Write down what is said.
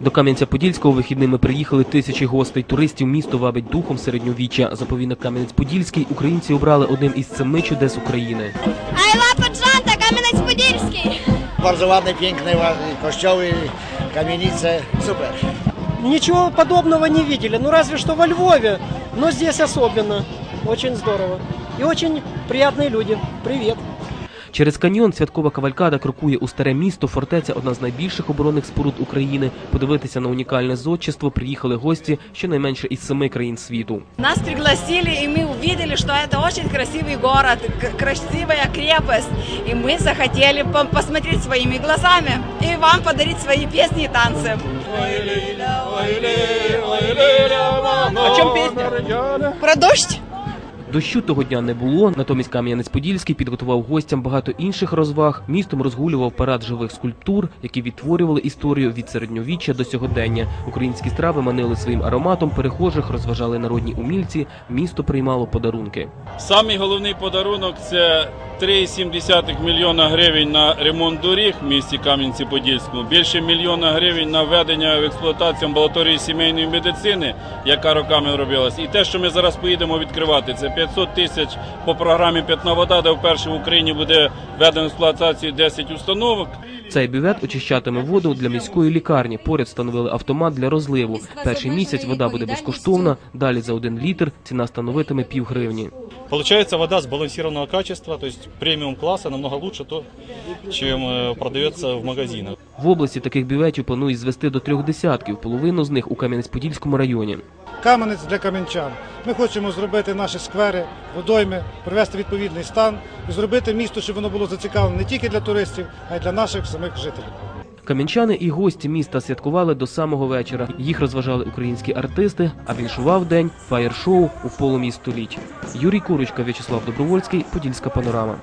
До Кам'янця-Подільського вихідними приїхали тисячі гостей. Туристів місто вабить духом середньовіччя. Заповідник Кам'янець-Подільський українці обрали одним із семи чудес України. Patrzanta, Kamieniec-Podilski. Bardzo ładne, piękne ładne kościoły, kamienice, super. Ничего подобного не видели, ну разве что во Львове, но здесь особенно. Очень здорово. И очень приятные люди. Привет. Через каньйон святкова кавалькада крокує у старе місто. Фортеця одна з найбільших оборонних споруд України. Подивитися на унікальне зодчество приїхали гості щонайменше із семи країн світу. Нас пригласили, и мы увидели, что это очень красивый город, к- красивая крепость. И мы захотели по- посмотреть своими глазами и вам подарить свои песни и танцы. О чем песня? Про дождь? Дощу того дня не було. Натомість Кам'янець-Подільський підготував гостям багато інших розваг. Містом розгулював парад живих скульптур, які відтворювали історію від середньовіччя до сьогодення. Українські страви манили своїм ароматом. Перехожих розважали народні умільці. Місто приймало подарунки. Самий головний подарунок це 3,7 мільйона гривень на ремонт доріг в місті Кам'янці-Подільському, більше мільйона гривень на введення в експлуатацію амбулаторії сімейної медицини, яка роками робилась. І те, що ми зараз поїдемо відкривати, це 500 тисяч по програмі Питна вода, де вперше в Україні буде введено в експлуатацію 10 установок. Цей бювет очищатиме воду для міської лікарні. Поряд встановили автомат для розливу. Перший місяць вода буде безкоштовна. Далі за один літр ціна становитиме пів гривні. Получается вода сбалансированного качества, то есть премиум класса намного лучше, то, чем э, продается в магазинах. В області таких бюветів планують звести до трьох десятків. Половину з них у Кам'янець-Подільському районі. Кам'янець для кам'янчан. Ми хочемо зробити наші сквери, водойми, привести відповідний стан і зробити місто, щоб воно було зацікавлене не тільки для туристів, а й для наших самих жителів. Кам'янчани і гості міста святкували до самого вечора. Їх розважали українські артисти, а віншував день фаєр-шоу у полумі століть. Юрій Курочка, В'ячеслав Добровольський, Подільська панорама.